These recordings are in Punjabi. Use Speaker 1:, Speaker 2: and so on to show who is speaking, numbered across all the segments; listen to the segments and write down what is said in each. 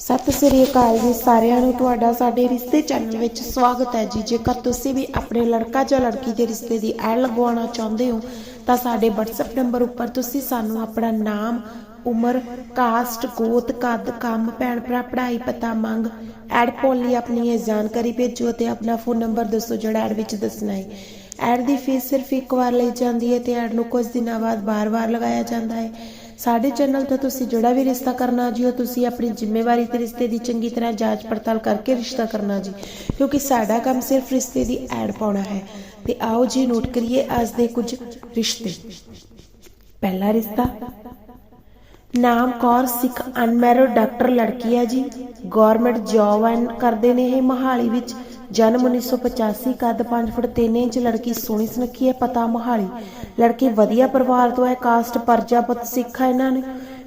Speaker 1: ਸਤਿ ਸ੍ਰੀ ਅਕਾਲ ਜੀ ਸਾਰਿਆਂ ਨੂੰ। ਤੁਹਾਡਾ ਸਾਡੇ ਰਿਸ਼ਤੇ ਚੈਨਲ ਵਿੱਚ ਸਵਾਗਤ ਹੈ ਜੀ। ਜੇਕਰ ਤੁਸੀਂ ਵੀ ਆਪਣੇ ਲੜਕਾ ਜਾਂ ਲੜਕੀ ਦੇ ਰਿਸ਼ਤੇ ਦੀ ਐਡ ਲਗਵਾਉਣਾ ਚਾਹੁੰਦੇ ਹੋ, ਤਾਂ ਸਾਡੇ WhatsApp ਨੰਬਰ ਉੱਪਰ ਤੁਸੀਂ ਸਾਨੂੰ ਆਪਣਾ ਨਾਮ, ਉਮਰ ਕਾਸਟ ਗੋਤ, ਕੱਦ, ਕੰਮ, ਭੈਣ ਭਰਾ, ਪੜ੍ਹਾਈ ਪਤਾ, ਮੰਗ ਐਡ ਪਾਉਣ ਲਈ ਆਪਣੀ ਇਹ ਜਾਣਕਾਰੀ ਭੇਜੋ ਅਤੇ ਆਪਣਾ ਫੋਨ ਨੰਬਰ ਦੱਸੋ ਜਿਹੜਾ ਐਡ ਵਿੱਚ ਦੱਸਣਾ ਹੈ। ਐਡ ਦੀ ਫੀਸ ਸਿਰਫ ਇੱਕ ਵਾਰ ਲਈ ਜਾਂਦੀ ਹੈ ਤੇ ਐਡ ਨੂੰ ਕੁਝ ਦਿਨਾਂ ਬਾਅਦ ਬਾਰ-ਬਾਰ ਲਗਾਇਆ ਜਾਂਦਾ ਹੈ। ਸਾਡੇ ਚੈਨਲ ਤੋਂ ਤੁਸੀਂ ਜਿਹੜਾ ਵੀ ਰਿਸ਼ਤਾ ਕਰਨਾ ਜੀ ਉਹ ਤੁਸੀਂ ਆਪਣੀ ਜ਼ਿੰਮੇਵਾਰੀ ਤੇ ਰਿਸ਼ਤੇ ਦੀ ਚੰਗੀ ਤਰ੍ਹਾਂ ਜਾਂਚ ਪੜਤਾਲ ਕਰਕੇ ਰਿਸ਼ਤਾ ਕਰਨਾ ਜੀ। ਕਿਉਂਕਿ ਸਾਡਾ ਕੰਮ ਸਿਰਫ ਰਿਸ਼ਤੇ ਦੀ ਐਡ ਪਾਉਣਾ ਹੈ। ਤੇ ਆਓ ਜੀ, ਨੋਟ ਕਰੀਏ ਅੱਜ ਦੇ ਕੁਝ ਰਿਸ਼ਤੇ। ਪਹਿਲਾ ਰਿਸ਼ਤਾ ਨਾਮ ਕੌਰ ਸਿੱਖ ਅਨਮੈਰਿਡ ਡਾਕਟਰ ਲੜਕੀ ਹੈ ਜੀ। ਗਵਰਨਮੈਂਟ ਜੌਬ ਐਨ ਕਰਦੇ ਨੇ ਇਹ ਮਹਾਲੀ ਵਿੱਚ। ਜਨਮ 1985 ਕੱਦ 5 ਫੁੱਟ 3 ਇੰਚ, ਲੜਕੀ ਸੋਹਣੀ ਸੁਨੱਖੀ ਹੈ, ਪਤਾ ਮਹਾਲੀ। ਲੜਕੀ ਵਧੀਆ ਪਰਿਵਾਰ ਤੋਂ ਹੈ, ਕਾਸਟ, ਪਰਜਾਪਤ ਸਿੱਖ ਹੈ ਇਹਨਾਂ ਨੇ।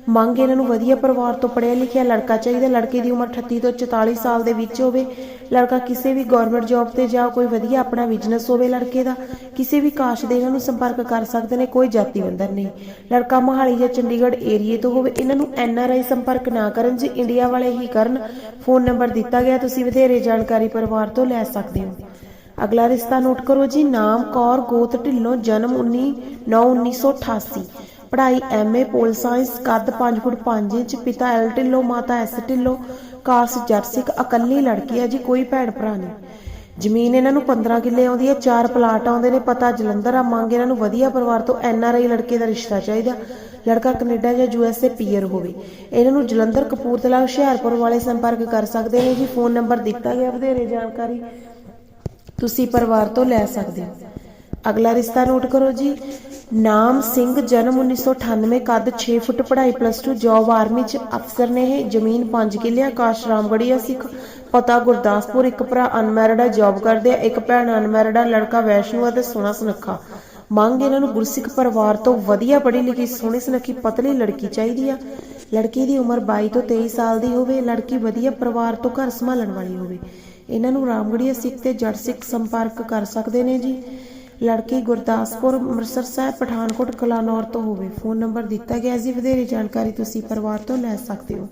Speaker 1: ਮੰਗ ਇਹਨਾਂ ਨੂੰ ਵਧੀਆ ਪਰਿਵਾਰ ਤੋਂ ਪੜ੍ਹਿਆ ਲਿਖਿਆ, ਲੜਕਾ ਚਾਹੀਦਾ, ਲੜਕੇ ਦੀ ਉਮਰ 38 ਤੋਂ 44 ਸਾਲ ਦੇ ਵਿੱਚ ਹੋਵੇ, ਲੜਕਾ ਕਿਸੇ ਵੀ ਗਵਰਨਮੈਂਟ ਜੌਬ ਤੇ ਜਾਂ ਕੋਈ ਵਧੀਆ ਆਪਣਾ ਬਿਜ਼ਨਸ ਹੋਵੇ ਲੜਕੇ ਦਾ, ਕਿਸੇ ਵੀ ਕਾਸ਼ ਦੇ ਇਹਨਾਂ ਨੂੰ ਸੰਪਰਕ ਕਰ ਸਕਦੇ ਨੇ, ਕੋਈ ਜਾਤੀ ਬੰਧਨ ਨਹੀਂ। ਲੜਕਾ ਮੋਹਾਲੀ ਜਾਂ ਚੰਡੀਗੜ੍ਹ ਏਰੀਏ ਤੋਂ ਹੋਵੇ, ਇਹਨਾਂ ਨੂੰ ਐਨ ਆਰ ਆਈ ਸੰਪਰਕ ਨਾ ਕਰਨ, ਜੀ ਇੰਡੀਆ ਵਾਲੇ ਹੀ ਕਰਨ ਫੋਨ ਨੰਬਰ ਦਿੱਤਾ ਗਿਆ, ਤੁਸੀਂ ਵਧੇਰੇ ਜਾਣਕਾਰੀ ਪਰਿਵਾਰ ਤੋਂ ਲੈ ਸਕਦੇ ਹੋ। ਅਗਲਾ ਰਿਸ਼ਤਾ ਨੋਟ ਕਰੋ ਜੀ, ਨਾਮ ਕੌਰ ਗੋਤ ਢਿੱਲੋਂ, ਜਨਮ 19 9 1988 ਪੜ੍ਹਾਈ ਐਮਏ ਪੋਲ ਸਾਇੰਸ ਕੱਦ 5 ਫੁੱਟ 5 ਇੰਚ, ਪਿਤਾ ਐਲ ਢਿੱਲੋਂ, ਮਾਤਾ ਐਸ ਢਿੱਲੋਂ, ਕਾਸ ਜਰਸਿਕ, ਇਕੱਲੀ ਲੜਕੀ ਹੈ ਜੀ, ਕੋਈ ਭੈਣ ਭਰਾ ਨਹੀਂ। ਜ਼ਮੀਨ ਇਹਨਾਂ ਨੂੰ 15 ਕਿੱਲੇ ਆਉਂਦੀ ਹੈ, ਚਾਰ ਪਲਾਟ ਆਉਂਦੇ ਨੇ, ਪਤਾ ਜਲੰਧਰ ਆ, ਮੰਗ ਇਹਨਾਂ ਨੂੰ ਵਧੀਆ ਪਰਿਵਾਰ ਤੋਂ ਐਨ ਆਰ ਆਈ ਲੜਕੇ ਦਾ ਰਿਸ਼ਤਾ ਚਾਹੀਦਾ। ਲੜਕਾ ਕੈਨੇਡਾ ਜਾਂ ਯੂ ਐਸ ਏ ਪੀਅਰ ਹੋਵੇ। ਇਹਨਾਂ ਨੂੰ ਜਲੰਧਰ ਕਪੂਰਥਲਾ, ਹੁਸ਼ਿਆਰਪੁਰ ਵਾਲੇ ਸੰਪਰਕ ਕਰ ਸਕਦੇ ਨੇ ਜੀ, ਫੋਨ ਨੰਬਰ ਦਿੱਤਾ ਗਿਆ, ਵਧੇਰੇ ਜਾਣਕਾਰੀ ਤੁਸੀਂ ਪਰਿਵਾਰ ਤੋਂ ਲੈ ਸਕਦੇ ਹੋ। ਅਗਲਾ ਰਿਸ਼ਤਾ ਨੋਟ ਕਰੋ ਜੀ। ਨਾਮ ਸਿੰਘ, ਜਨਮ 1998 ਕੱਦ 6 ਫੁੱਟ, ਪੜ੍ਹਾਈ ਪਲੱਸ 2 ਜੌਬ ਆਰਮੀ ਚ ਅਫਸਰ ਨੇ ਇਹ। ਜ਼ਮੀਨ 5 ਕਿੱਲੇ, ਆਕਾਸ਼ ਰਾਮਗੜੀਆ ਸਿੱਖ। ਪਤਾ ਗੁਰਦਾਸਪੁਰ, ਇੱਕ ਭਰਾ ਅਨਮੈਰਿਡ ਜੌਬ ਕਰਦੇ ਆ, ਇੱਕ ਭੈਣ ਅਨਮੈਰਿਡ ਹੈ ਲੜਕਾ ਵੈਸ਼ਨੂ ਅਤੇ ਸੋਹਣਾ ਸੁਨੱਖਾ। ਮੰਗ ਇਹਨਾਂ ਨੂੰ ਗੁਰਸਿੱਖ ਪਰਿਵਾਰ ਤੋਂ ਵਧੀਆ ਪੜ੍ਹੀ ਲਿਖੀ, ਸੋਹਣੀ ਸੁਨੱਖੀ, ਪਤਲੀ ਲੜਕੀ ਚਾਹੀਦੀ ਆ। ਲੜਕੀ ਦੀ ਉਮਰ 22 ਤੋਂ 23 ਸਾਲ ਦੀ ਹੋਵੇ, ਲੜਕੀ ਵਧੀਆ ਪਰਿਵਾਰ ਤੋਂ ਘਰ ਸੰਭਾਲਣ ਵਾਲੀ ਹੋਵੇ। ਇਹਨਾਂ ਨੂੰ ਰਾਮਗੜੀਆ ਸਿੱਖ ਤੇ ਜੜ ਸਿੱਖ ਸੰਪਰਕ ਕਰ ਸਕਦੇ ਨੇ ਜੀ। ਲੜਕੀ ਗੁਰਦਾਸਪੁਰ ਅੰਮ੍ਰਿਤਸਰ ਸਾਹਿਬ, ਪਠਾਨਕੋਟ, ਕਲਾਨੌਰ ਤੋਂ ਹੋਵੇ। ਫੋਨ ਨੰਬਰ ਦਿੱਤਾ ਗਿਆ ਜੀ, ਵਧੇਰੇ ਜਾਣਕਾਰੀ ਤੁਸੀਂ ਪਰਿਵਾਰ ਤੋਂ ਲੈ ਸਕਦੇ ਹੋ।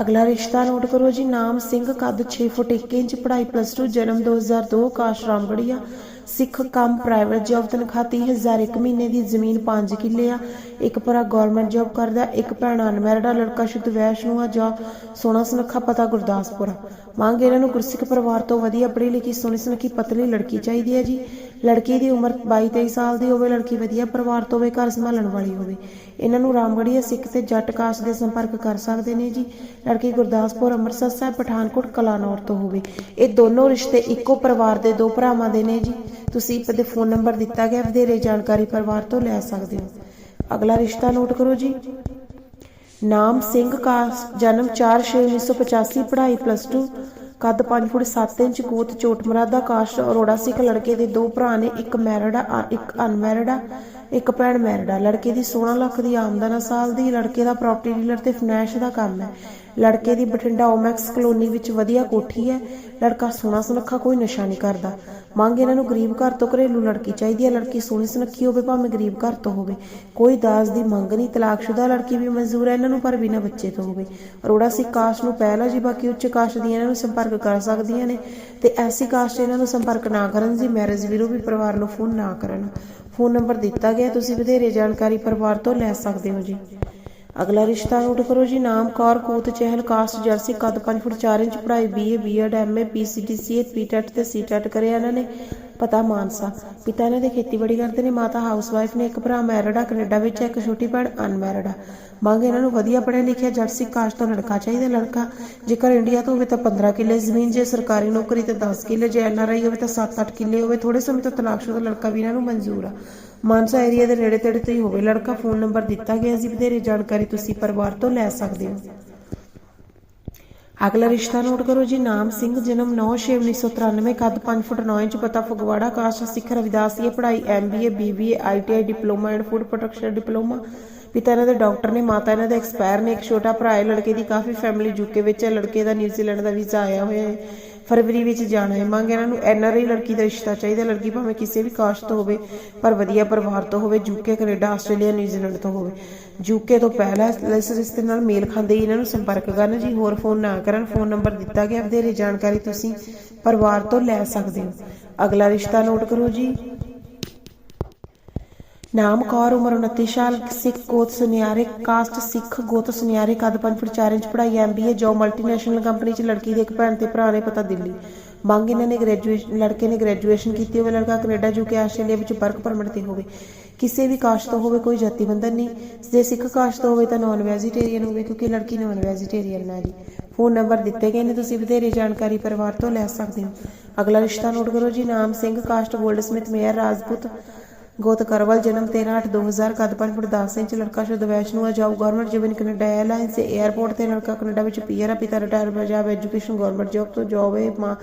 Speaker 1: ਅਗਲਾ ਰਿਸ਼ਤਾ ਨੋਟ ਕਰੋ ਜੀ, ਨਾਮ ਸਿੰਘ, ਕੱਦ 6 ਫੁੱਟ 1 ਇੰਚ, ਪੜ੍ਹਾਈ ਪਲੱਸ 2 ਜਨਮ 2002 ਕਾਸ਼ ਰਾਮਗੜੀਆ। ਸਿੱਖ ਕੰਮ ਪ੍ਰਾਈਵੇਟ ਜੌਬ ਤਨਖਾਹ 30000 ਇੱਕ ਮਹੀਨੇ ਦੀ ਜ਼ਮੀਨ 5 ਕਿੱਲੇ ਆ। ਇੱਕ ਭਰਾ ਗਵਰਨਮੈਂਟ ਜੌਬ ਕਰਦਾ, ਇੱਕ ਭੈਣ ਅਨਮੈਰਿਡ ਆ, ਲੜਕਾ ਸ਼ੁੱਧ ਵੈਸ਼ਨੂ ਆ ਜੌਬ ਸੋਹਣਾ ਸੁਨੱਖਾ ਪਤਾ ਗੁਰਦਾਸਪੁਰ ਆ। ਮੰਗ ਇਹਨਾਂ ਨੂੰ ਗੁਰਸਿੱਖ ਪਰਿਵਾਰ ਤੋਂ ਵਧੀਆ, ਪੜ੍ਹੀ ਲਿਖੀ, ਸੋਹਣੀ ਸੁਨੱਖੀ, ਪਤਲੀ ਲੜਕੀ ਚਾਹੀਦੀ ਹੈ ਜੀ। ਲੜਕੀ ਦੀ ਉਮਰ 22 23 ਸਾਲ ਦੀ ਹੋਵੇ, ਲੜਕੀ ਵਧੀਆ ਪਰਿਵਾਰ ਤੋਂ ਹੋਵੇ, ਘਰ ਸੰਭਾਲਣ ਵਾਲੀ ਹੋਵੇ। ਇਹਨਾਂ ਨੂੰ ਰਾਮਗੜੀਆ ਸਿੱਖ ਤੇ ਜੱਟ ਕਾਸ਼ ਦੇ ਸੰਪਰਕ ਕਰ ਸਕਦੇ ਨੇ ਜੀ। ਲੜਕੀ ਗੁਰਦਾਸਪੁਰ, ਅੰਮ੍ਰਿਤਸਰ ਸਾਹਿਬ, ਪਠਾਨਕੋਟ, ਕਲਾਨੌਰ ਤੋਂ ਹੋਵੇ। ਇਹ ਦੋਨੋਂ ਰਿਸ਼ਤੇ ਇੱਕੋ ਪਰਿਵਾਰ ਦੇ ਦੋ ਭਰਾਵਾਂ ਦੇ ਨੇ ਜੀ। ਤੁਸੀਂ ਦੇ ਫੋਨ ਨੰਬਰ ਦਿੱਤਾ ਗਿਆ, ਵਧੇਰੇ ਜਾਣਕਾਰੀ ਪਰਿਵਾਰ ਤੋਂ ਲੈ ਸਕਦੇ ਹੋ। ਅਗਲਾ ਰਿਸ਼ਤਾ ਨੋਟ ਕਰੋ ਜੀ। ਨਾਮ ਸਿੰਘ ਕਾਸ, ਜਨਮ 4/6/1985 ਪੜ੍ਹਾਈ ਪਲੱਸ 2 ਕੱਦ 5 ਫੁੱਟ 7 ਇੰਚ, ਗੋਤ ਚੋਟਮਰਾ ਦਾ ਕਾਸ਼ ਅਰੋੜਾ ਸਿੱਖ ਲੜਕੇ ਦੇ ਦੋ ਭਰਾ ਨੇ, ਇੱਕ ਮੈਰਿਡ ਆ, ਇੱਕ ਅਨਮੈਰਿਡ ਆ। ਇੱਕ ਭੈਣ ਮੈਰਿਡ ਆ। ਲੜਕੇ ਦੀ 16 ਲੱਖ ਦੀ ਆਮਦਨ ਆ। ਸਾਲ ਦੀ ਲੜਕੇ ਦਾ ਪ੍ਰਾਪਰਟੀ ਡੀਲਰ ਤੇ ਫਾਈਨੈਂਸ ਦਾ ਕੰਮ ਹੈ। ਲੜਕੇ ਦੀ ਬਠਿੰਡਾ ਓਮੈਕਸ ਕਲੋਨੀ ਵਿੱਚ ਵਧੀਆ ਕੋਠੀ ਹੈ। ਲੜਕਾ ਸੋਹਣਾ ਸੁਨੱਖਾ ਕੋਈ ਨਸ਼ਾ ਨਹੀਂ ਕਰਦਾ। ਮੰਗ ਇਹਨਾਂ ਨੂੰ ਗਰੀਬ ਘਰ ਤੋਂ ਘਰੇਲੂ ਲੜਕੀ ਚਾਹੀਦੀ ਹੈ। ਲੜਕੀ ਸੋਹਣੀ ਸੁਨੱਖੀ ਹੋਵੇ, ਭਾਵੇਂ ਗਰੀਬ ਘਰ ਤੋਂ ਹੋਵੇ। ਕੋਈ ਦਾਜ ਦੀ ਮੰਗ ਨਹੀਂ। ਤਲਾਕਸ਼ੁਦਾ ਲੜਕੀ ਵੀ ਮਨਜ਼ੂਰ ਹੈ। ਇਹਨਾਂ ਨੂੰ ਪਰ ਬਿਨਾਂ ਬੱਚੇ ਤੋਂ ਹੋਵੇ। ਅਰੋੜਾ ਸੀ ਕਾਸ਼ ਨੂੰ ਪਹਿਲਾ ਜੀ। ਬਾਕੀ ਉੱਚ ਕਾਸ਼ ਦੀਆਂ ਇਹਨਾਂ ਨੂੰ ਸੰਪਰਕ ਕਰ ਸਕਦੀਆਂ ਨੇ। ਤੇ ਐਸੀ ਕਾਸ਼ ਇਹਨਾਂ ਨੂੰ ਸੰਪਰਕ ਨਾ ਕਰਨ ਜੀ ਮੈਰਿਜ ਵੀਰੋ ਵੀ ਪਰਿਵਾਰ ਨੂੰ ਫੋਨ ਨਾ ਕਰਨ। ਫੋਨ ਨੰਬਰ ਦਿੱਤਾ ਗਿਆ, ਤੁਸੀਂ ਵਧੇਰੇ ਜਾਣਕਾਰੀ ਪਰਿਵਾਰ ਤੋਂ ਲੈ ਸਕਦੇ ਹੋ ਜੀ। ਅਗਲਾ ਰਿਸ਼ਤਾ ਨੋਟ ਕਰੋ ਜੀ, ਨਾਮ, ਕੌਰ, ਕੋਤ, ਚਹਿਲ, ਕਾਸਟ, ਜਰਸੀ, ਕੱਦ 5 ਫੁੱਟ 4 ਇੰਚ, ਪੜ੍ਹਾਈ BA BEd MA PCDCA PTET ਤੇ ਸੀਟੈਟ ਕਰਿਆ ਇਹਨਾਂ ਨੇ। ਪਤਾ ਮਾਨਸਾ। ਪਿਤਾ ਇਹਨਾਂ ਦੇ ਖੇਤੀਬਾੜੀ ਕਰਦੇ ਨੇ ਮਾਤਾ ਹਾਊਸਵਾਈਫ ਨੇ ਇੱਕ ਭਰਾ ਮੈਰਿਡ ਆ ਕੈਨੇਡਾ ਵਿੱਚ ਹੈ, ਇੱਕ ਛੋਟੀ ਭੈਣ ਅਨਮੈਰਿਡ ਆ। ਮੰਗ ਇਹਨਾਂ ਨੂੰ ਵਧੀਆ ਪੜ੍ਹਿਆ ਲਿਖਿਆ ਜਰਸੀ ਕਾਸਟ ਤੋਂ ਲੜਕਾ ਚਾਹੀਦਾ ਲੜਕਾ। ਜੇਕਰ ਇੰਡੀਆ ਤੋਂ ਹੋਵੇ ਤਾਂ 15 ਕਿੱਲੇ ਜ਼ਮੀਨ ਜੇ ਸਰਕਾਰੀ ਨੌਕਰੀ ਤੇ 10 ਕਿੱਲੇ ਜੇ ਐਨਆਰਆਈ ਹੋਵੇ ਤਾਂ 7-8 ਕਿੱਲੇ ਹੋਵੇ ਥੋੜੇ ਸਮੇਂ ਤੋਂ ਤਲਾਕਸ਼ੁਦਾ ਲੜਕਾ ਵੀ ਇਹਨਾਂ ਨੂੰ ਮਨਜ਼ੂਰ ਆ। ਮਾਨਸਾ ਏਰੀਆ ਦੇ ਨੇੜੇ ਤੇੜੇ ਤੇ ਹੀ ਹੋਵੇ ਲੜਕਾ ਫੋਨ ਨੰਬਰ ਦਿੱਤਾ ਗਿਆ ਸੀ ਵਧੇਰੇ ਜਾਣਕਾਰੀ ਤੁਸੀਂ ਪਰਿਵਾਰ ਤੋਂ ਲੈ ਸਕਦੇ ਹੋ। ਅਗਲਾ ਰਿਸ਼ਤਾ ਨੋਟ ਕਰੋ ਜੀ, ਨਾਮ ਸਿੰਘ, ਜਨਮ 9/6/1993 ਕੱਦ 5 ਫੁੱਟ 9 ਇੰਚ, ਪਤਾ ਫਗਵਾੜਾ, ਕਾਸਟ ਸਿੱਖ ਰਵਿਦਾਸੀਏ ਪੜ੍ਹਾਈ, MBA, BBA, ITI, diploma and food production diploma. ਪਿਤਾ ਇਹਨਾਂ ਦੇ ਡਾਕਟਰ ਨੇ, ਮਾਤਾ ਇਹਨਾਂ ਦੇ ਐਕਸਪਾਇਰ ਨੇ, ਇੱਕ ਛੋਟਾ ਭਰਾ ਹੈ, ਲੜਕੇ ਦੀ ਕਾਫੀ ਫੈਮਿਲੀ ਯੂਕੇ ਵਿੱਚ ਹੈ, ਲੜਕੇ ਦਾ ਨਿਊਜ਼ੀਲੈਂਡ ਦਾ ਵੀਜ਼ਾ ਆਇਆ ਹੋਇਆ ਹੈ। ਫਰਵਰੀ ਵਿੱਚ ਜਾਣਾ ਹੈ। ਮੰਗ ਇਹਨਾਂ ਨੂੰ ਐਨਆਰਆਈ ਲੜਕੀ ਦਾ ਰਿਸ਼ਤਾ ਚਾਹੀਦਾ। ਲੜਕੀ ਭਾਵੇਂ ਕਿਸੇ ਵੀ ਕਾਸਟ ਤੋਂ ਹੋਵੇ, ਪਰ ਵਧੀਆ ਪਰਿਵਾਰ ਤੋਂ ਹੋਵੇ ਯੂਕੇ ਕੈਨੇਡਾ, ਆਸਟ੍ਰੇਲੀਆ, ਨਿਊਜ਼ੀਲੈਂਡ ਤੋਂ ਹੋਵੇ। ਯੂਕੇ ਤੋਂ ਪਹਿਲਾਂ ਇਸ ਰਿਸ਼ਤੇ ਨਾਲ ਮੇਲ ਖਾਂਦੇ ਹੀ ਇਹਨਾਂ ਨੂੰ ਸੰਪਰਕ ਕਰਨ। ਜੀ ਹੋਰ ਫੋਨ ਨਾ ਕਰਨ। ਫੋਨ ਨੰਬਰ ਦਿੱਤਾ ਗਿਆ। ਵਧੇਰੇ ਜਾਣਕਾਰੀ ਤੁਸੀਂ ਪਰਿਵਾਰ ਤੋਂ ਲੈ ਸਕਦੇ ਹੋ। ਅਗਲਾ ਰਿਸ਼ਤਾ ਨੋਟ ਕਰੋ ਜੀ। ਨਾਮ ਕੌਰ ਉਮਰ 29 ਸਾਲ, ਸਿੱਖ ਗੋਤ ਸੁਨਿਆਰੇ, ਕਾਸਟ ਸਿੱਖ ਗੋਤ ਸੁਨਿਆਰੇ ਕੱਦ 5 ਫੁੱਟ 4 ਇੰਚ ਪੜ੍ਹਾਈ ਐਮਬੀਏ ਜੋ ਮਲਟੀਨੈਸ਼ਨਲ ਕੰਪਨੀ 'ਚ ਲੜਕੀ ਦੇ ਇੱਕ ਭੈਣ ਤੇ ਭਰਾ ਨੇ ਪਤਾ ਦਿੱਲੀ। ਮੰਗ ਇਹਨਾਂ ਨੇ ਗ੍ਰੈਜੂਏਸ਼ਨ ਲੜਕੇ ਨੇ ਗ੍ਰੈਜੂਏਸ਼ਨ ਕੀਤੀ ਹੋਵੇ, ਲੜਕਾ ਕੈਨੇਡਾ ਯੂਕੇ ਆਸਟ੍ਰੇਲੀਆ ਵਿੱਚ ਵਰਕ ਪਰਮਿਟ ਤੇ ਹੋਵੇ। ਕਿਸੇ ਵੀ ਕਾਸਟ ਤੋਂ ਹੋਵੇ, ਕੋਈ ਜਾਤੀ ਬੰਧਨ ਨਹੀਂ। ਜੇ ਸਿੱਖ ਕਾਸਟ ਤੋਂ ਹੋਵੇ ਤਾਂ ਨਾਨ ਵੈਜੀਟੇਰੀਅਨ ਹੋਵੇ, ਕਿਉਂਕਿ ਲੜਕੀ ਨਾਨ ਵੈਜੀਟੇਰੀਅਨ ਹੈ ਜੀ। ਫੋਨ ਨੰਬਰ ਦਿੱਤੇ ਗਏ ਨੇ, ਤੁਸੀਂ ਵਧੇਰੇ ਜਾਣਕਾਰੀ ਪਰਿਵਾਰ ਤੋਂ ਲੈ ਸਕਦੇ ਹੋ। ਅਗਲਾ ਰਿਸ਼ਤਾ ਨੋਟ ਕਰੋ ਜੀ, ਨਾਮ Singh caste goldsmith Mair Rajput ਗੋਤ ਕਰਵਲ ਜਨਮ 13/8/2000 ਕੱਦ 5 ਫੁੱਟ 10 ਇੰਚ, ਲੜਕਾ ਸ਼ੁੱਧ ਵੈਸ਼ਨੂ ਹੈ job government job in Canada airline ਤੇ 에ਅਰਪੋਰਟ ਤੇ, ਲੜਕਾ ਕੈਨੇਡਾ ਵਿੱਚ ਪੀਆਰ ਆ, ਪਿਤਾ retire Punjab education government job ਤੋਂ ਜੌਬ ਹੈ ਮਾਂ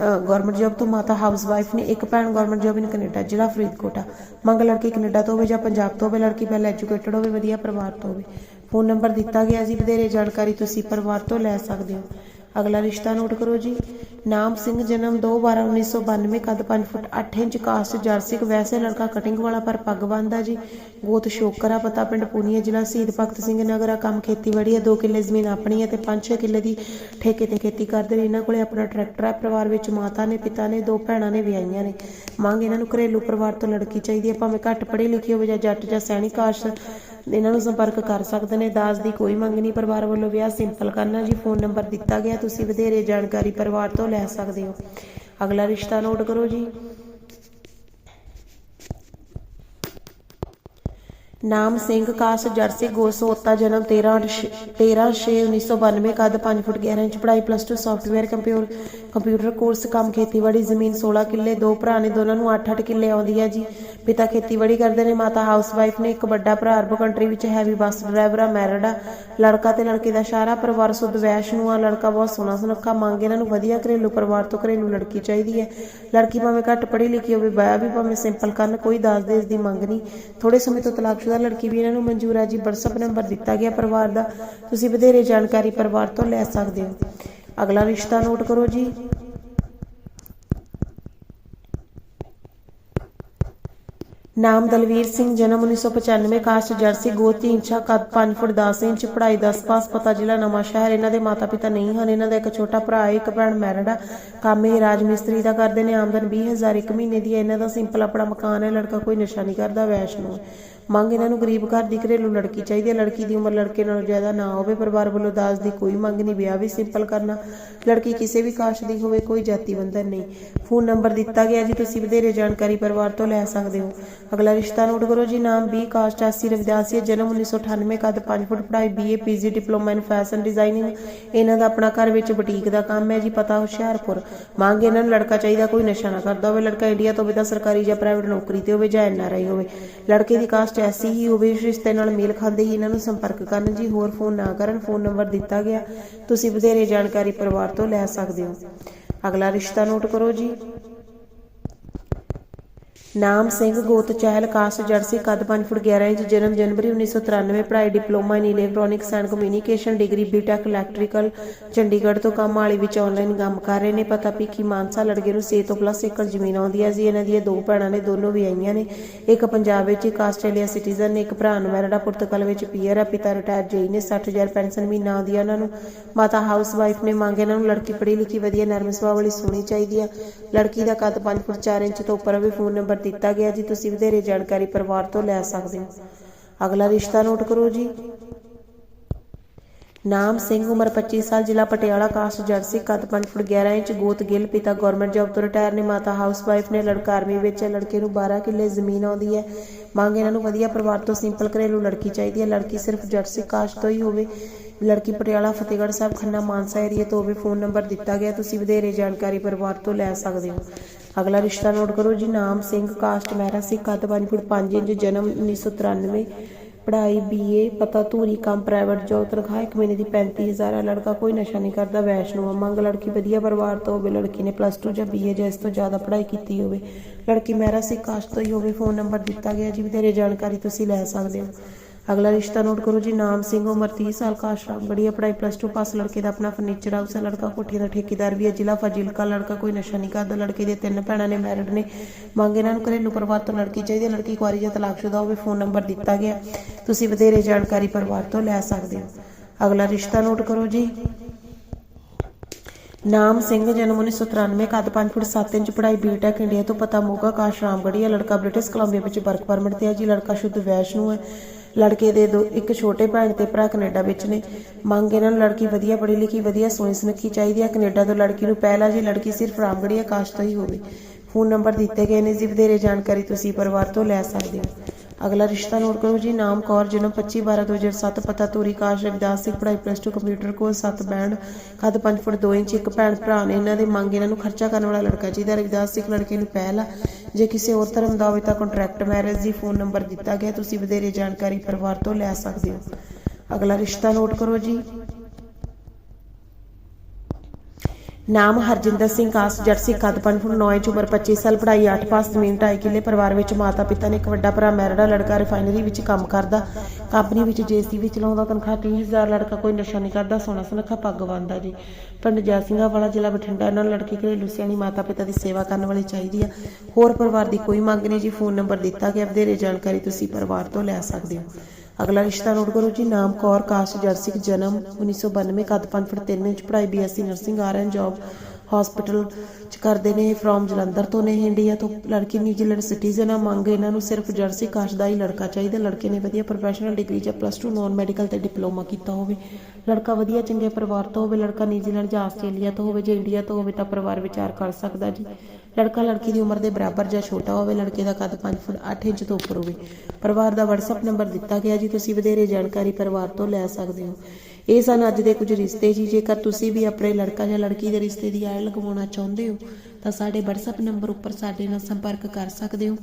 Speaker 1: ਗਵਰਨਮੈਂਟ ਜੋਬ ਤੋਂ ਮਾਤਾ ਹਾਊਸ ਵਾਈਫ ਨੇ ਇੱਕ ਭੈਣ ਗਵਰਨਮੈਂਟ ਜੋਬ ਇਨ ਕੈਨੇਡਾ ਜ਼ਿਲ੍ਹਾ ਫਰੀਦਕੋਟ ਆ। ਮੰਗ ਲੜਕੀ ਕੈਨੇਡਾ ਤੋਂ ਹੋਵੇ ਜਾਂ ਪੰਜਾਬ ਤੋਂ ਹੋਵੇ, ਲੜਕੀ ਪਹਿਲਾਂ ਐਜੂਕੇਟਡ ਹੋਵੇ, ਵਧੀਆ ਪਰਿਵਾਰ ਤੋਂ ਹੋਵੇ। ਫੋਨ ਨੰਬਰ ਦਿੱਤਾ ਗਿਆ ਜੀ, ਵਧੇਰੇ ਜਾਣਕਾਰੀ ਤੁਸੀਂ ਪਰਿਵਾਰ ਤੋਂ ਲੈ ਸਕਦੇ ਹੋ। ਅਗਲਾ ਰਿਸ਼ਤਾ ਨੋਟ ਕਰੋ ਜੀ। ਨਾਮ ਸਿੰਘ, ਜਨਮ 2/12/1992 ਕੱਦ 5 ਫੁੱਟ 8 ਇੰਚ, ਕਾਸਟ ਜਰਸਿਕ ਵੈਸੇ ਲੜਕਾ ਕਟਿੰਗ ਵਾਲਾ, ਪਰ ਪੱਗ ਬੰਨਦਾ ਜੀ। ਗੋਤ ਸ਼ੋਕਰਾ, ਪਤਾ ਪਿੰਡ ਪੂਨੀਆ ਜ਼ਿਲ੍ਹਾ, ਸ਼ਹੀਦ ਭਗਤ ਸਿੰਘ ਨਗਰ, ਆ ਕੰਮ ਖੇਤੀਬਾੜੀ ਹੈ 2 ਕਿੱਲੇ ਜ਼ਮੀਨ ਆਪਣੀ ਹੈ ਤੇ 5-6 ਕਿੱਲੇ ਦੀ ਠੇਕੇ ਤੇ ਖੇਤੀ ਕਰਦੇ ਨੇ। ਇਹਨਾਂ ਕੋਲੇ ਆਪਣਾ ਟਰੈਕਟਰ ਆ, ਪਰਿਵਾਰ ਵਿੱਚ ਮਾਤਾ ਨੇ, ਪਿਤਾ ਨੇ, ਦੋ ਭੈਣਾਂ ਨੇ, ਵਿਆਹੀਆਂ ਨੇ। ਮੰਗ ਇਹਨਾਂ ਨੂੰ ਘਰੇਲੂ ਪਰਿਵਾਰ ਤੋਂ ਲੜਕੀ ਚਾਹੀਦੀ ਹੈ ਭਾਵੇਂ ਘੱਟ ਪੜ੍ਹੀ ਲਿਖੀ ਹੋਵੇ ਜਾਂ ਜੱਟ ਜਾਂ ਸੈਣੀ ਕਾਸ਼ ਇਹਨਾਂ ਨੂੰ ਸੰਪਰਕ ਕਰ ਸਕਦੇ ਨੇ। ਦਾਜ ਦੀ ਕੋਈ ਮੰਗ ਨਹੀਂ। ਪਰਿਵਾਰ ਵੱਲੋਂ ਵਿਆਹ ਸਿੰਪਲ ਕਰਨਾ ਜੀ। ਫੋਨ ਨੰਬਰ ਦਿੱਤਾ ਗਿਆ। ਤੁਸੀਂ ਵਧੇਰੇ ਜਾਣਕਾਰੀ ਪਰਿਵਾਰ ਤੋਂ ਲੈ ਸਕਦੇ ਹੋ। ਅਗਲਾ ਰਿਸ਼ਤਾ ਨੋਟ ਕਰੋ ਜੀ। ਨਾਮ ਸਿੰਘ, ਕਾਸ, ਜਰਸੀ ਗੋਸੋਤਾ ਜਨਮ 13 13 6 1992 ਕੱਦ 5 ਫੁੱਟ 11 ਇੰਚ, ਪੜ੍ਹਾਈ plus 2 software computer computer course ਕੰਮ ਖੇਤੀਬਾੜੀ, ਜ਼ਮੀਨ 16 ਕਿੱਲੇ, ਦੋ ਭਰਾ ਨੇ, ਦੋਨਾਂ ਨੂੰ 8-8 ਕਿੱਲੇ ਆਉਂਦੀ ਹੈ ਜੀ। ਪਿਤਾ ਖੇਤੀਬਾੜੀ ਕਰਦੇ ਨੇ, ਮਾਤਾ ਹਾਊਸਵਾਈਫ ਨੇ, ਇੱਕ ਵੱਡਾ ਭਰਾ ਅਰਬ ਕੰਟਰੀ ਵਿੱਚ ਹੈਵੀ ਬੱਸ ਡਰਾਈਵਰ ਆ ਮੈਰਿਡ ਆ। ਲੜਕਾ ਤੇ ਲੜਕੀ ਦਾ ਸਾਰਾ ਪਰਿਵਾਰ ਸੁਧ ਵੈਸ਼ਨੂ ਆ, ਲੜਕਾ ਬਹੁਤ ਸੋਹਣਾ ਸੁਨੱਖਾ, ਮੰਗ ਇਹਨਾਂ ਨੂੰ ਵਧੀਆ ਘਰੇਲੂ ਪਰਿਵਾਰ ਤੋਂ ਘਰੇਲੂ ਲੜਕੀ ਚਾਹੀਦੀ ਹੈ। ਲੜਕੀ ਭਾਵੇਂ ਘੱਟ ਪੜ੍ਹੀ ਲਿਖੀ ਹੋਵੇ, ਵਿਆਹ ਵੀ ਭਾਵੇਂ ਸਿੰਪਲ ਕਰਨ ਕੋਈ ਦਾਜ ਦੇਜ ਦੀ ਮੰਗ ਨਹੀਂ। ਥੋੜੇ ਸਮੇਂ ਤੋਂ ਤਲਾਕ ਤਲਾਕਸ਼ੁਦਾ ਲੜਕੀ ਵੀ ਇਹਨਾਂ ਨੂੰ ਮਨਜ਼ੂਰ ਹੈ ਜੀ। WhatsApp ਨੰਬਰ ਦਿੱਤਾ ਗਿਆ ਪਰਿਵਾਰ ਦਾ। ਤੁਸੀਂ ਵਧੇਰੇ ਜਾਣਕਾਰੀ ਪਰਿਵਾਰ ਤੋਂ ਲੈ ਸਕਦੇ ਹੋ। ਅਗਲਾ ਰਿਸ਼ਤਾ ਨੋਟ ਕਰੋ ਜੀ। ਨਾਮ ਦਲਵੀਰ ਸਿੰਘ, ਜਨਮ 1995 ਕਾਸਟ ਜਰਸੀ ਗੋਤ ਇੰਚਾ ਕੱਦ 5 ਫੁੱਟ 10 ਇੰਚ ਪੜਾਈ 10 ਪਾਸ, ਪਤਾ ਜ਼ਿਲ੍ਹਾ ਨਵਾਂ ਸ਼ਹਿਰ। ਇਹਨਾਂ ਦੇ ਮਾਤਾ ਪਿਤਾ ਨਹੀਂ ਹਨ। ਇਹਨਾਂ ਦਾ ਇੱਕ ਛੋਟਾ ਭਰਾ ਹੈ, ਇੱਕ ਭੈਣ ਮੈਰਿਡ ਆ। ਕੰਮ ਇਹ ਰਾਜ ਮਿਸਤਰੀ ਦਾ ਕਰਦੇ ਨੇ। ਆਮਦਨ 20000 ਇੱਕ ਮਹੀਨੇ ਦੀ ਹੈ। ਇਹਨਾਂ ਦਾ ਸਿੰਪਲ ਆਪਣਾ ਮਕਾਨ ਹੈ। ਲੜਕਾ ਕੋਈ ਨਸ਼ਾ ਨਹੀਂ ਕਰਦਾ, ਵੈਸ਼ਨੂ ਮੰਗ ਇਹਨਾਂ ਨੂੰ ਗਰੀਬ ਘਰ ਦੀ ਘਰੇਲੂ ਲੜਕੀ ਚਾਹੀਦੀ ਹੈ। ਲੜਕੀ ਦੀ ਉਮਰ ਲੜਕੇ ਨਾਲੋਂ ਜ਼ਿਆਦਾ ਨਾ ਹੋਵੇ। ਪਰਿਵਾਰ ਵੱਲੋਂ ਦਾਜ ਦੀ ਕੋਈ ਮੰਗ ਨਹੀਂ। ਵਿਆਹ ਵੀ ਸਿੰਪਲ ਕਰਨਾ। ਲੜਕੀ ਕਿਸੇ ਵੀ ਕਾਸ਼ ਦੀ ਹੋਵੇ, ਕੋਈ ਜਾਤੀ ਬੰਧਨ ਨਹੀਂ। ਫੋਨ ਨੰਬਰ ਦਿੱਤਾ ਗਿਆ ਜੀ। ਤੁਸੀਂ ਵਧੇਰੇ ਜਾਣਕਾਰੀ ਪਰਿਵਾਰ ਤੋਂ ਲੈ ਸਕਦੇ ਹੋ। ਅਗਲਾ ਰਿਸ਼ਤਾ ਨੋਟ ਕਰੋ ਜੀ। ਨਾਮ ਬੀ ਕਾਸਟ 80 ਰਵਿਦਾਸੀਆ ਜਨਮ 1998 ਕਦ 5 ਫੁੱਟ, ਪੜ੍ਹਾਈ BA PG diploma in fashion designing ਇਹਨਾਂ ਦਾ ਆਪਣਾ ਘਰ ਵਿੱਚ ਬੁਟੀਕ ਦਾ ਕੰਮ ਹੈ ਜੀ, ਪਤਾ ਹੁਸ਼ਿਆਰਪੁਰ। ਮੰਗ ਇਹਨਾਂ ਨੂੰ ਲੜਕਾ ਚਾਹੀਦਾ, ਕੋਈ ਨਸ਼ਾ ਨਾ ਕਰਦਾ ਹੋਵੇ। ਲੜਕਾ ਇੰਡੀਆ ਤੋਂ ਬਿਨਾਂ ਸਰਕਾਰੀ ਜਾਂ ਪ੍ਰਾਈਵੇਟ ਨੌਕਰੀ ਤੇ ਹੋਵੇ ਜਾਂ ਐਨਆਰਆਈ ਹੋਵੇ। ਲੜਕੇ ਦੀ ਕਾਸਟ ਜੈਸੀ ਹੀ ਹੋਵੇ ਇਸ ਰਿਸ਼ਤੇ ਨਾਲ ਮੇਲ ਖਾਂਦੇ ਹੀ ਇਹਨਾਂ ਨੂੰ ਸੰਪਰਕ ਕਰਨ ਜੀ। ਹੋਰ ਫੋਨ ਨਾ ਕਰਨ, ਫੋਨ ਨੰਬਰ ਦਿੱਤਾ ਗਿਆ। ਤੁਸੀਂ ਵਧੇਰੇ ਜਾਣਕਾਰੀ ਪਰਿਵਾਰ ਤੋਂ ਲੈ ਸਕਦੇ ਹੋ। ਅਗਲਾ ਰਿਸ਼ਤਾ ਨੋਟ ਕਰੋ ਜੀ। ਨਾਮ ਸਿੰਘ ਗੋਤ ਚਹਿਲ ਕਾਸਟ ਜਰਸੀ ਕੱਦ 5 ਫੁੱਟ 11 ਇੰਚ, ਜਨਮ ਜਨਵਰੀ 1993 ਪੜ੍ਹਾਈ diploma in electronics and communication degree BTech electrical Chandigarh ਤੋਂ ਕੰਮ ਵਾਲੀ ਵਿੱਚ ਆਨਲਾਈਨ ਕੰਮ ਕਰ ਰਹੇ ਨੇ। ਪਤਾ ਪੀਕੀ ਮਾਨਸਾ ਲੜਕੇ ਨੂੰ 6 ਤੋਂ ਪਲੱਸ ਏਕੜ ਜ਼ਮੀਨ ਆਉਂਦੀ ਹੈ। ਜੀ, ਇਹਨਾਂ ਦੀਆਂ ਦੋ ਭੈਣਾਂ ਨੇ, ਦੋਨੋਂ ਵੀ ਆਈਆਂ ਨੇ। ਇੱਕ ਪੰਜਾਬ ਵਿੱਚ, ਇੱਕ ਆਸਟ੍ਰੇਲੀਆ ਸਿਟੀਜ਼ਨ ਨੇ, ਇੱਕ ਭਰਾ ਨਵੈਰਡਾ ਪੁਰਤਗਾਲ ਵਿੱਚ ਪੀਅਰ ਆ ਪਿਤਾ ਰਿਟਾਇਰ ਜੇਈ ਨੇ 60000 ਪੈਨਸ਼ਨ ਮਹੀਨਾ ਆਉਂਦੀ ਹੈ ਉਹਨਾਂ ਨੂੰ। ਮਾਤਾ ਹਾਊਸ ਵਾਈਫ ਨੇ ਮੰਗੇ ਇਹਨਾਂ ਨੂੰ ਲੜਕੀ ਪੜ੍ਹੀ ਲਿਖੀ ਵਧੀਆ, ਨਰਮ ਸੁਭਾਅ ਵਾਲੀ ਸੋਹਣੀ ਚਾਹੀਦੀ ਹੈ। ਲੜਕੀ ਦਾ ਕੱਦ 5 ਫੁੱਟ 4 ਇੰਚ ਤੋਂ ਉੱਪਰ ਹੋਵੇ ਫੋਨ ਨੰਬਰ ਦਿੱਤਾ ਗਿਆ ਜੀ, ਤੁਸੀਂ ਵਧੇਰੇ ਜਾਣਕਾਰੀ ਪਰਿਵਾਰ ਤੋਂ ਲੈ ਸਕਦੇ ਹੋ। ਅਗਲਾ ਰਿਸ਼ਤਾ ਨੋਟ ਕਰੋ ਜੀ। ਨਾਮ ਸਿੰਘ, ਉਮਰ 25 ਸਾਲ, ਜ਼ਿਲ੍ਹਾ ਪਟਿਆਲਾ ਕਾਸਟ ਜਰਸੀ ਕੱਦ 5 ਫੁੱਟ 11 ਇੰਚ, ਗੋਤ ਗਿੱਲ, ਪਿਤਾ ਗਵਰਨਮੈਂਟ ਜੌਬ ਤੋਂ ਰਿਟਾਇਰ ਨੇ, ਮਾਤਾ ਹਾਊਸ ਨੇ, ਲੜਕਾ ਆਰਮੀ ਵਿੱਚ ਹੈ, ਲੜਕੇ ਨੂੰ 12 ਕਿੱਲੇ ਜ਼ਮੀਨ ਆਉਂਦੀ ਹੈ। ਮੰਗ ਇਹਨਾਂ ਨੂੰ ਵਧੀਆ ਪਰਿਵਾਰ ਤੋਂ ਸਿੰਪਲ ਘਰੇਲੂ ਲੜਕੀ ਚਾਹੀਦੀ ਹੈ। ਲੜਕੀ ਸਿਰਫ ਜਰਸੀ ਕਾਸਟ ਤੋਂ ਹੀ ਹੋਵੇ, ਲੜਕੀ ਪਟਿਆਲਾ, ਫਤਿਹਗੜ੍ਹ ਸਾਹਿਬ, ਖੰਨਾ, ਮਾਨਸਾ ਏਰੀਆ ਤੋਂ ਹੋਵੇ, ਫੋਨ ਨੰਬਰ ਦਿੱਤਾ ਗਿਆ। ਤੁਸੀਂ ਵਧੇਰੇ ਜਾਣਕਾਰੀ ਪਰਿਵਾਰ ਤੋਂ ਲੈ ਸਕਦੇ ਹੋ। ਅਗਲਾ ਰਿਸ਼ਤਾ ਨੋਟ ਕਰੋ ਜੀ, ਨਾਮ, ਸਿੰਘ, ਕਾਸਟ, ਮਹਿਰਾ ਸਿੰਘ ਕੱਦ 5 ਫੁੱਟ 5 ਇੰਚ, ਜਨਮ 1993 ਪੜ੍ਹਾਈ ਬੀਏ ਪਤਾ, ਧੂਰੀ, ਕੰਮ ਪ੍ਰਾਈਵੇਟ ਜੋਬ ਤਨਖਾਹ, ਇੱਕ ਮਹੀਨੇ ਦੀ 35000 ਹੈ ਲੜਕਾ ਕੋਈ ਨਸ਼ਾ ਨਹੀਂ ਕਰਦਾ, ਵੈਸ਼ਨੂ ਆ ਮੰਗ ਲੜਕੀ, ਵਧੀਆ ਪਰਿਵਾਰ ਤੋਂ ਹੋਵੇ, ਲੜਕੀ ਨੇ ਪਲੱਸ 2 ਜਾਂ ਬੀਏ ਜਾਂ ਇਸ ਤੋਂ ਜ਼ਿਆਦਾ ਪੜ੍ਹਾਈ ਕੀਤੀ ਹੋਵੇ, ਲੜਕੀ ਮਹਿਰਾ ਸਿੰਘ ਕਾਸਟ ਤੋਂ ਹੀ ਹੋਵੇ ਫੋਨ ਨੰਬਰ ਦਿੱਤਾ ਗਿਆ ਜੀ, ਵਧੇਰੇ ਜਾਣਕਾਰੀ ਤੁਸੀਂ ਲੈ ਸਕਦੇ ਹੋ। ਅਗਲਾ ਰਿਸ਼ਤਾ ਨੋਟ ਕਰੋ ਜੀ, ਨਾਮ ਸਿੰਘ, ਉਮਰ 30 ਸਾਲ ਕਾਸ਼ਰਾਮ ਬੜੀਆ ਪੜਾਈ ਪਲੱਸ 2 ਪਾਸ ਲੜਕੇ ਦਾ ਆਪਣਾ ਫਰਨੀਚਰ ਹਾਊਸ ਹੈ, ਲੜਕਾ ਕੋਠੀ ਦਾ ਠੇਕੇਦਾਰ ਵੀ ਹੈ, ਜ਼ਿਲ੍ਹਾ ਫਾਜ਼ਿਲਕਾ, ਲੜਕਾ ਕੋਈ ਨਸ਼ਾ ਨਹੀਂ ਕਰਦਾ, ਲੜਕੇ ਦੇ ਤਿੰਨ ਭੈਣਾਂ ਨੇ ਮੈਰਿਡ ਨੇ। ਮੰਗ ਇਹਨਾਂ ਨੂੰ ਘਰੇਲੂ ਤੋਂ ਲੜਕੀ ਚਾਹੀਦੀ ਲੜਕੀ ਕੁਆਰੀ ਜਾਂ ਤਲਾਕਸ਼ੁਦਾ ਹੋਵੇ ਫੋਨ ਨੰਬਰ ਦਿੱਤਾ ਗਿਆ। ਤੁਸੀਂ ਵਧੇਰੇ ਜਾਣਕਾਰੀ ਪਰਿਵਾਰ ਤੋਂ ਲੈ ਸਕਦੇ ਹੋ। ਅਗਲਾ ਰਿਸ਼ਤਾ ਨੋਟ ਕਰੋ ਜੀ। ਨਾਮ ਸਿੰਘ, ਜਨਮ 1993 ਕਦ 5 ਫੁੱਟ 7 ਇੰਚ ਪੜਾਈ ਬੀਟੈਕ ਇੰਡੀਆ ਤੋਂ ਪਤਾ ਮੋਗਾ ਕਾਸ਼ ਰਾਮਗੜੀਆ ਲੜਕਾ ਬ੍ਰਿਟਿਸ਼ ਕੋਲੰਬੀਆ ਵਿੱਚ ਵਰਕ ਪਰਮਿਟ ਤੇ ਹੈ ਜੀ, ਲੜਕਾ ਸ਼ੁੱਧ ਵੈਸ਼ ਹੈ। ਲੜਕੇ ਦੇ ਦੋ, ਇੱਕ ਛੋਟੇ ਭੈਣ ਤੇ ਭਰਾ ਕੈਨੇਡਾ ਵਿੱਚ ਨੇ। ਮੰਗ ਇਹਨਾਂ ਨੂੰ ਲੜਕੀ ਵਧੀਆ ਪੜ੍ਹੀ ਲਿਖੀ, ਵਧੀਆ ਸੋਹਣੀ ਸੁਨੱਖੀ ਚਾਹੀਦੀ ਹੈ। ਕੈਨੇਡਾ ਤੋਂ ਲੜਕੀ ਨੂੰ ਪਹਿਲਾ ਜੀ ਲੜਕੀ ਸਿਰਫ ਰਾਮਗੜ੍ਹੀ ਆਕਾਸ਼ ਤੋਂ ਹੀ ਹੋਵੇ। ਫੋਨ ਨੰਬਰ ਦਿੱਤੇ ਗਏ ਨੇ ਜੀ, ਵਧੇਰੇ ਜਾਣਕਾਰੀ ਤੁਸੀਂ ਪਰਿਵਾਰ ਤੋਂ ਲੈ ਸਕਦੇ ਹੋ। ਅਗਲਾ ਰਿਸ਼ਤਾ ਨੋਟ ਕਰੋ ਜੀ, ਨਾਮ ਕੌਰ, ਜਨਮ 25 12 2007 ਪਤਾ ਤੂਰੀ ਕਾਸ਼ ਰਵਿਦਾਸ ਸਿੰਘ ਪੜ੍ਹਾਈ ਪਲੱਸ 2 ਕੰਪਿਊਟਰ ਕੋਰਸ 7 ਬੈਂਡ ਕੱਦ 5 ਫੁੱਟ 2 ਇੰਚ, ਇੱਕ ਭੈਣ ਭਰਾ ਨੇ। ਇਹਨਾਂ ਦੇ ਮੰਗ ਇਹਨਾਂ ਨੂੰ ਖਰਚਾ ਕਰਨ ਵਾਲਾ ਲੜਕਾ ਚਾਹੀਦਾ ਰਵਿਦਾਸ ਸਿੰਘ ਲੜਕੇ ਨੂੰ ਪਹਿਲਾ ਜੇ ਕਿਸੇ ਹੋਰ ਧਰਮ ਦਾ ਹੋਵੇ ਤਾਂ ਕੰਟਰੈਕਟ ਮੈਰਿਜ ਦੀ ਫੋਨ ਨੰਬਰ ਦਿੱਤਾ ਗਿਆ ਤੁਸੀਂ ਵਧੇਰੇ ਜਾਣਕਾਰੀ ਪਰਿਵਾਰ ਤੋਂ ਲੈ ਸਕਦੇ ਹੋ। ਅਗਲਾ ਰਿਸ਼ਤਾ ਨੋਟ ਕਰੋ ਜੀ। ਨਾਮ ਹਰਜਿੰਦਰ ਸਿੰਘ ਕਾਸ ਜਰਸੀ ਕੱਦ 5 ਫੁੱਟ 9 ਇੰਚ ਉਮਰ 25 ਸਾਲ, ਪੜ੍ਹਾਈ 8 ਪਾਸ, ਜ਼ਮੀਨ 2.5 ਕਿੱਲੇ, ਪਰਿਵਾਰ ਵਿੱਚ ਮਾਤਾ ਪਿਤਾ ਨੇ ਇੱਕ ਵੱਡਾ ਭਰਾ ਮੈਰਿਡਾ ਲੜਕਾ, ਰਿਫਾਈਨਰੀ ਵਿੱਚ ਕੰਮ ਕਰਦਾ। ਕੰਪਨੀ ਵਿੱਚ ਜੇਸੀ ਵਿੱਚ ਚਲਾਉਂਦਾ ਤਨਖਾਹ 30000 ਲੜਕਾ ਕੋਈ ਨਸ਼ਾ ਨਹੀਂ ਕਰਦਾ, ਸੋਹਣਾ ਸੁਨੱਖਾ ਪੱਗ ਬੰਨਦਾ ਜੀ। ਪਿੰਡ ਜੈਸਿੰਗਾ ਵਾਲਾ ਜ਼ਿਲ੍ਹਾ ਬਠਿੰਡਾ, ਇਹਨਾਂ ਨੂੰ ਲੜਕੀ ਘਰੇਲੂ ਸਿਆਣੀ ਮਾਤਾ ਪਿਤਾ ਦੀ ਸੇਵਾ ਕਰਨ ਵਾਲੀ ਚਾਹੀਦੀ ਆ। ਹੋਰ ਪਰਿਵਾਰ ਦੀ ਕੋਈ ਮੰਗ ਨਹੀਂ ਜੀ, ਫੋਨ ਨੰਬਰ ਦਿੱਤਾ ਗਿਆ, ਵਧੇਰੇ ਜਾਣਕਾਰੀ ਤੁਸੀਂ ਪਰਿਵਾਰ ਤੋਂ ਲੈ ਸਕਦੇ ਹੋ। ਅਗਲਾ ਰਿਸ਼ਤਾ ਨੋਟ ਕਰੋ ਜੀ, ਨਾਮ, ਕੌਰ, ਕਾਸਟ ਜਰਸਿਕ ਜਨਮ 1992 ਕੱਦ 5 ਫੁੱਟ 3 ਇੰਚ, ਪੜ੍ਹਾਈ, BSc, nursing RN job hospital ਚ ਕਰਦੇ ਨੇ ਫਰੋਮ ਜਲੰਧਰ ਤੋਂ ਨੇ, ਇੰਡੀਆ ਤੋਂ। ਲੜਕੀ ਨਿਊਜ਼ੀਲੈਂਡ ਸਿਟੀਜ਼ਨ ਆ, ਮੰਗ ਇਹਨਾਂ ਨੂੰ ਸਿਰਫ ਜਰਸੀ, ਕਾਸਟ ਦਾ ਹੀ ਲੜਕਾ ਚਾਹੀਦਾ। ਲੜਕੇ ਨੇ ਵਧੀਆ ਪ੍ਰੋਫੈਸ਼ਨਲ ਡਿਗਰੀ ਜਾਂ ਪਲੱਸ 2 ਨਾਨ ਮੈਡੀਕਲ ਤੇ ਡਿਪਲੋਮਾ ਕੀਤਾ ਹੋਵੇ। ਲੜਕਾ ਵਧੀਆ, ਚੰਗੇ ਪਰਿਵਾਰ ਤੋਂ ਹੋਵੇ, ਲੜਕਾ ਨਿਊਜ਼ੀਲੈਂਡ ਜਾਂ ਆਸਟ੍ਰੇਲੀਆ ਤੋਂ ਹੋਵੇ ਜੇ ਇੰਡੀਆ ਤੋਂ ਹੋਵੇ ਤਾਂ ਪਰਿਵਾਰ ਵਿਚਾਰ ਕਰ ਸਕਦਾ ਜੀ। ਲੜਕਾ ਲੜਕੀ ਦੀ ਉਮਰ ਦੇ ਬਰਾਬਰ ਜਾਂ ਛੋਟਾ ਹੋਵੇ, ਲੜਕੇ ਦਾ ਕੱਦ 5 ਫੁੱਟ 8 ਇੰਚ ਤੋਂ ਉੱਪਰ ਹੋਵੇ। ਪਰਿਵਾਰ ਦਾ WhatsApp ਨੰਬਰ ਦਿੱਤਾ ਗਿਆ ਜੀ, ਤੁਸੀਂ ਵਧੇਰੇ ਜਾਣਕਾਰੀ ਪਰਿਵਾਰ ਤੋਂ ਲੈ ਸਕਦੇ ਹੋ। ਇਹ ਸਨ ਅੱਜ ਦੇ ਕੁਝ ਰਿਸ਼ਤੇ ਜੀ, ਜੇਕਰ ਤੁਸੀਂ ਵੀ ਆਪਣੇ ਲੜਕਾ ਜਾਂ ਲੜਕੀ ਦੇ ਰਿਸ਼ਤੇ ਦੀ ਐਡ ਲਗਵਾਉਣਾ ਚਾਹੁੰਦੇ ਹੋ, ਤਾਂ ਸਾਡੇ WhatsApp ਨੰਬਰ ਉੱਪਰ ਸਾਡੇ ਨਾਲ ਸੰਪਰਕ ਕਰ ਸਕਦੇ ਹੋ।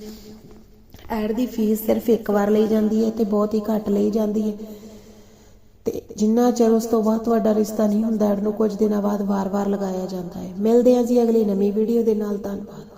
Speaker 1: ਐਡ ਦੀ ਫੀਸ ਸਿਰਫ ਇੱਕ ਵਾਰ ਲਈ ਜਾਂਦੀ ਹੈ ਤੇ ਬਹੁਤ ਹੀ ਘੱਟ ਲਈ ਜਾਂਦੀ ਹੈ। ਤੇ ਜਿੰਨਾ ਚਿਰ ਉਸ ਤੋਂ ਬਾਅਦ ਤੁਹਾਡਾ ਰਿਸ਼ਤਾ ਨਹੀਂ ਹੁੰਦਾ ਇਹਨੂੰ ਕੁਝ ਦਿਨਾਂ ਬਾਅਦ ਵਾਰ-ਵਾਰ ਲਗਾਇਆ ਜਾਂਦਾ ਹੈ। ਮਿਲਦੇ ਹਾਂ ਜੀ ਅਗਲੀ ਨਵੀਂ ਵੀਡੀਓ ਦੇ ਨਾਲ। ਧੰਨਵਾਦ।